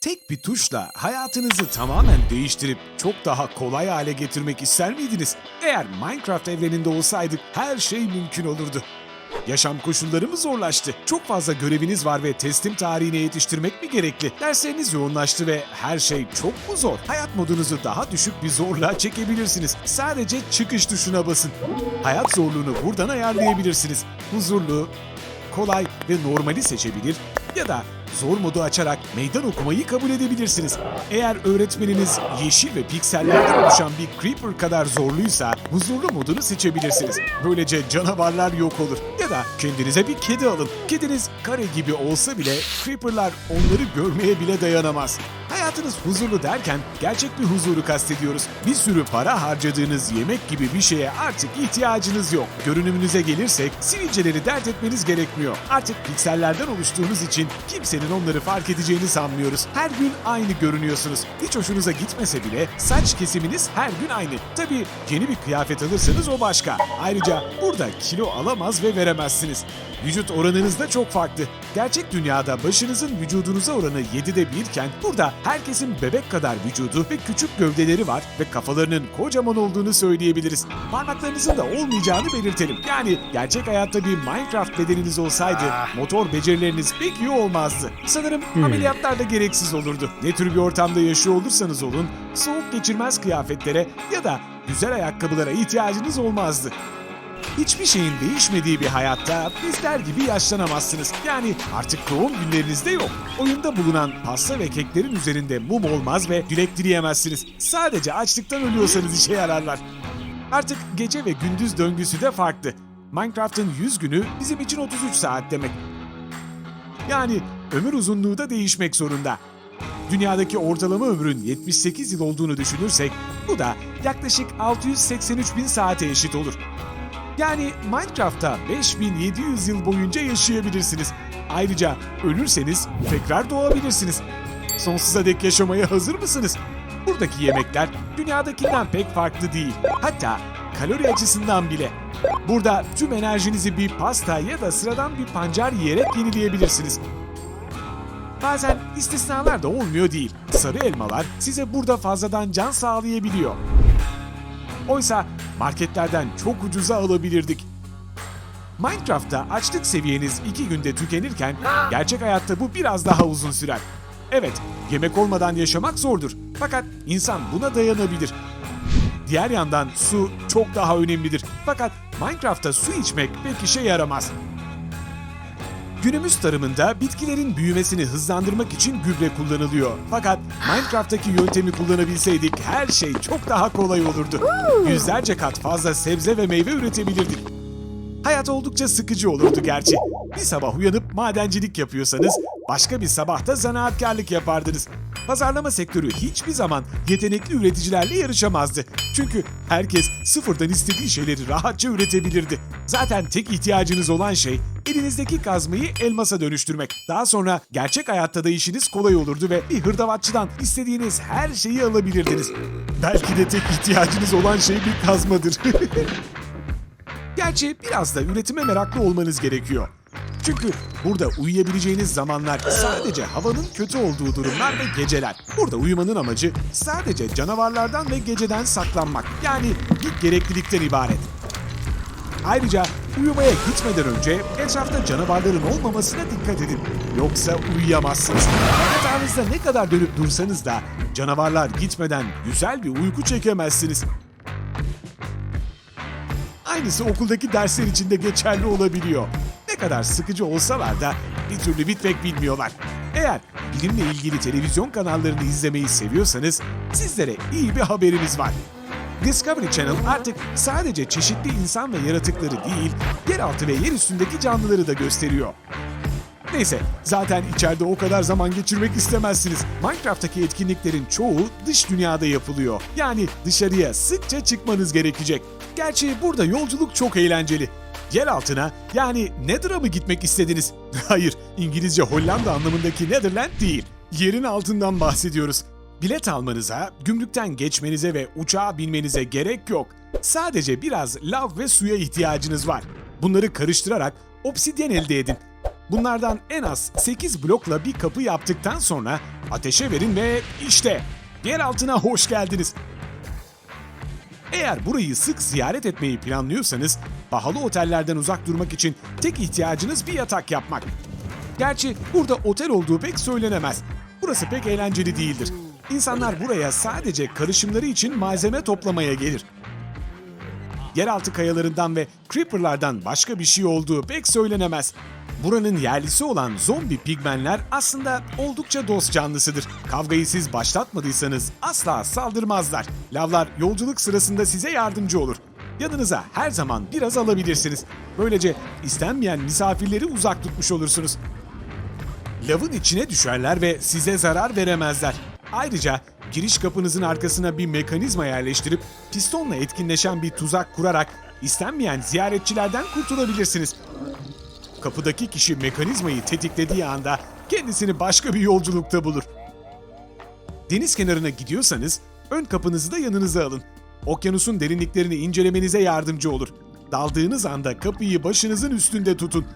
Tek bir tuşla hayatınızı tamamen değiştirip çok daha kolay hale getirmek ister miydiniz? Eğer Minecraft evreninde olsaydık her şey mümkün olurdu. Yaşam koşulları mı zorlaştı? Çok fazla göreviniz var ve teslim tarihine yetiştirmek mi gerekli? Dersleriniz yoğunlaştı ve her şey çok mu zor? Hayat modunuzu daha düşük bir zorluğa çekebilirsiniz. Sadece çıkış tuşuna basın. Hayat zorluğunu buradan ayarlayabilirsiniz. Huzurlu, kolay ve normali seçebilir ya da zor modu açarak meydan okumayı kabul edebilirsiniz. Eğer öğretmeniniz yeşil ve piksellerden oluşan bir creeper kadar zorluysa huzurlu modunu seçebilirsiniz. Böylece canavarlar yok olur. Ya da kendinize bir kedi alın. Kediniz kare gibi olsa bile creeperlar onları görmeye bile dayanamaz. Hayatınız huzurlu derken gerçek bir huzuru kastediyoruz. Bir sürü para harcadığınız yemek gibi bir şeye artık ihtiyacınız yok. Görünümünüze gelirsek sivilceleri dert etmeniz gerekmiyor. Artık piksellerden oluştuğunuz için kimsenin onları fark edeceğini sanmıyoruz. Her gün aynı görünüyorsunuz. Hiç hoşunuza gitmese bile saç kesiminiz her gün aynı. Tabii yeni bir kıyafet alırsanız o başka. Ayrıca burada kilo alamaz ve veremezsiniz. Vücut oranınız da çok farklı. Gerçek dünyada başınızın vücudunuza oranı 7'de 1 iken burada herkesin bebek kadar vücudu ve küçük gövdeleri var ve kafalarının kocaman olduğunu söyleyebiliriz. Parmaklarınızın da olmayacağını belirtelim. Yani gerçek hayatta bir Minecraft bedeniniz olsaydı motor becerileriniz pek iyi olmazdı. Sanırım ameliyatlar da gereksiz olurdu. Ne tür bir ortamda yaşıyor olursanız olun soğuk geçirmez kıyafetlere ya da güzel ayakkabılara ihtiyacınız olmazdı. Hiçbir şeyin değişmediği bir hayatta bizler gibi yaşlanamazsınız. Yani artık doğum günlerinizde yok. Oyunda bulunan pasta ve keklerin üzerinde mum olmaz ve dilek dileyemezsiniz. Sadece açlıktan ölüyorsanız işe yararlar. Artık gece ve gündüz döngüsü de farklı. Minecraft'ın 100 günü bizim için 33 saat demek. Yani ömür uzunluğu da değişmek zorunda. Dünyadaki ortalama ömrün 78 yıl olduğunu düşünürsek bu da yaklaşık 683 bin saate eşit olur. Yani Minecraft'ta 5700 yıl boyunca yaşayabilirsiniz. Ayrıca ölürseniz tekrar doğabilirsiniz. Sonsuza dek yaşamaya hazır mısınız? Buradaki yemekler dünyadakinden pek farklı değil. Hatta kalori açısından bile. Burada tüm enerjinizi bir pasta ya da sıradan bir pancar yiyerek yenileyebilirsiniz. Bazen istisnalar da olmuyor değil. Sarı elmalar size burada fazladan can sağlayabiliyor. Oysa marketlerden çok ucuza alabilirdik. Minecraft'ta açlık seviyeniz 2 günde tükenirken gerçek hayatta bu biraz daha uzun sürer. Evet, yemek olmadan yaşamak zordur. Fakat insan buna dayanabilir. Diğer yandan su çok daha önemlidir. Fakat Minecraft'ta su içmek pek işe yaramaz. Günümüz tarımında bitkilerin büyümesini hızlandırmak için gübre kullanılıyor. Fakat Minecraft'taki yöntemi kullanabilseydik her şey çok daha kolay olurdu. Yüzlerce kat fazla sebze ve meyve üretebilirdik. Hayat oldukça sıkıcı olurdu gerçi. Bir sabah uyanıp madencilik yapıyorsanız başka bir sabahta zanaatkarlık yapardınız. Pazarlama sektörü hiçbir zaman yetenekli üreticilerle yarışamazdı. Çünkü herkes sıfırdan istediği şeyleri rahatça üretebilirdi. Zaten tek ihtiyacınız olan şey elinizdeki kazmayı elmasa dönüştürmek. Daha sonra gerçek hayatta da işiniz kolay olurdu ve bir hırdavatçıdan istediğiniz her şeyi alabilirdiniz. Belki de tek ihtiyacınız olan şey bir kazmadır. Gerçi biraz da üretime meraklı olmanız gerekiyor. Çünkü burada uyuyabileceğiniz zamanlar sadece havanın kötü olduğu durumlar ve geceler. Burada uyumanın amacı sadece canavarlardan ve geceden saklanmak. Yani bir gereklilikten ibaret. Ayrıca uyumaya gitmeden önce etrafta canavarların olmamasına dikkat edin. Yoksa uyuyamazsınız. Yatağınızda ne kadar dönüp dursanız da canavarlar gitmeden güzel bir uyku çekemezsiniz. Aynısı okuldaki dersler için de geçerli olabiliyor. Kadar sıkıcı olsalar da bir türlü bitmek bilmiyorlar. Eğer bilimle ilgili televizyon kanallarını izlemeyi seviyorsanız sizlere iyi bir haberimiz var. Discovery Channel artık sadece çeşitli insan ve yaratıkları değil, yeraltı ve yer üstündeki canlıları da gösteriyor. Neyse, zaten içeride o kadar zaman geçirmek istemezsiniz. Minecraft'taki etkinliklerin çoğu dış dünyada yapılıyor. Yani dışarıya sıkça çıkmanız gerekecek. Gerçi burada yolculuk çok eğlenceli. Yer altına yani Nether'a mı gitmek istediniz? Hayır, İngilizce Hollanda anlamındaki Netherland değil. Yerin altından bahsediyoruz. Bilet almanıza, gümrükten geçmenize ve uçağa binmenize gerek yok. Sadece biraz lav ve suya ihtiyacınız var. Bunları karıştırarak obsidyen elde edin. Bunlardan en az 8 blokla bir kapı yaptıktan sonra ateşe verin ve işte yer altına hoş geldiniz. Eğer burayı sık ziyaret etmeyi planlıyorsanız, pahalı otellerden uzak durmak için tek ihtiyacınız bir yatak yapmak. Gerçi burada otel olduğu pek söylenemez. Burası pek eğlenceli değildir. İnsanlar buraya sadece karışımları için malzeme toplamaya gelir. Yeraltı kayalarından ve creeperlardan başka bir şey olduğu pek söylenemez. Buranın yerlisi olan zombi pigmenler aslında oldukça dost canlısıdır. Kavgayı siz başlatmadıysanız asla saldırmazlar. Lavlar yolculuk sırasında size yardımcı olur. Yanınıza her zaman biraz alabilirsiniz. Böylece istenmeyen misafirleri uzak tutmuş olursunuz. Lavın içine düşerler ve size zarar veremezler. Ayrıca giriş kapınızın arkasına bir mekanizma yerleştirip pistonla etkinleşen bir tuzak kurarak istenmeyen ziyaretçilerden kurtulabilirsiniz. Kapıdaki kişi mekanizmayı tetiklediği anda kendisini başka bir yolculukta bulur. Deniz kenarına gidiyorsanız ön kapınızı da yanınıza alın. Okyanusun derinliklerini incelemenize yardımcı olur. Daldığınız anda kapıyı başınızın üstünde tutun.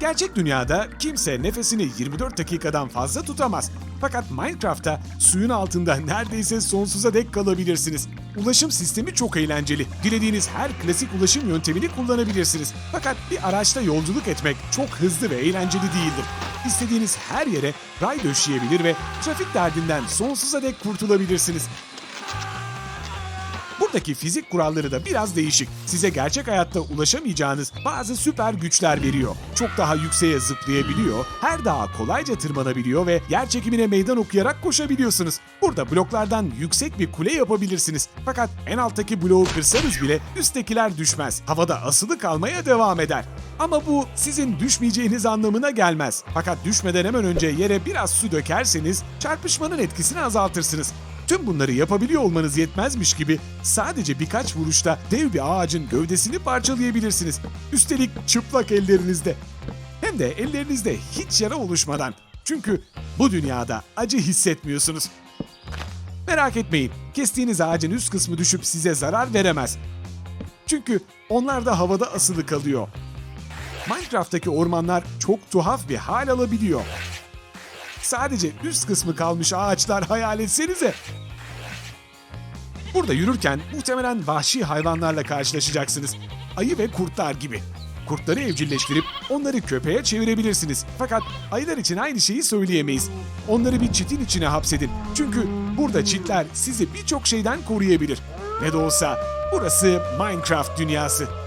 Gerçek dünyada kimse nefesini 24 dakikadan fazla tutamaz. Fakat Minecraft'ta suyun altında neredeyse sonsuza dek kalabilirsiniz. Ulaşım sistemi çok eğlenceli. Dilediğiniz her klasik ulaşım yöntemini kullanabilirsiniz. Fakat bir araçta yolculuk etmek çok hızlı ve eğlenceli değildir. İstediğiniz her yere ray döşeyebilir ve trafik derdinden sonsuza dek kurtulabilirsiniz. Buradaki fizik kuralları da biraz değişik. Size gerçek hayatta ulaşamayacağınız bazı süper güçler veriyor. Çok daha yükseğe zıplayabiliyor, her dağa kolayca tırmanabiliyor ve yer çekimine meydan okuyarak koşabiliyorsunuz. Burada bloklardan yüksek bir kule yapabilirsiniz. Fakat en alttaki bloğu kırsanız bile üsttekiler düşmez. Havada asılı kalmaya devam eder. Ama bu sizin düşmeyeceğiniz anlamına gelmez. Fakat düşmeden hemen önce yere biraz su dökerseniz çarpışmanın etkisini azaltırsınız. Tüm bunları yapabiliyor olmanız yetmezmiş gibi sadece birkaç vuruşta dev bir ağacın gövdesini parçalayabilirsiniz. Üstelik çıplak ellerinizde. Hem de ellerinizde hiç yara oluşmadan. Çünkü bu dünyada acı hissetmiyorsunuz. Merak etmeyin, kestiğiniz ağacın üst kısmı düşüp size zarar veremez. Çünkü onlar da havada asılı kalıyor. Minecraft'taki ormanlar çok tuhaf bir hal alabiliyor. Sadece üst kısmı kalmış ağaçlar hayal etsenize. Burada yürürken muhtemelen vahşi hayvanlarla karşılaşacaksınız. Ayı ve kurtlar gibi. Kurtları evcilleştirip onları köpeğe çevirebilirsiniz. Fakat ayılar için aynı şeyi söyleyemeyiz. Onları bir çitin içine hapsedin. Çünkü burada çitler sizi birçok şeyden koruyabilir. Ne de olsa burası Minecraft dünyası.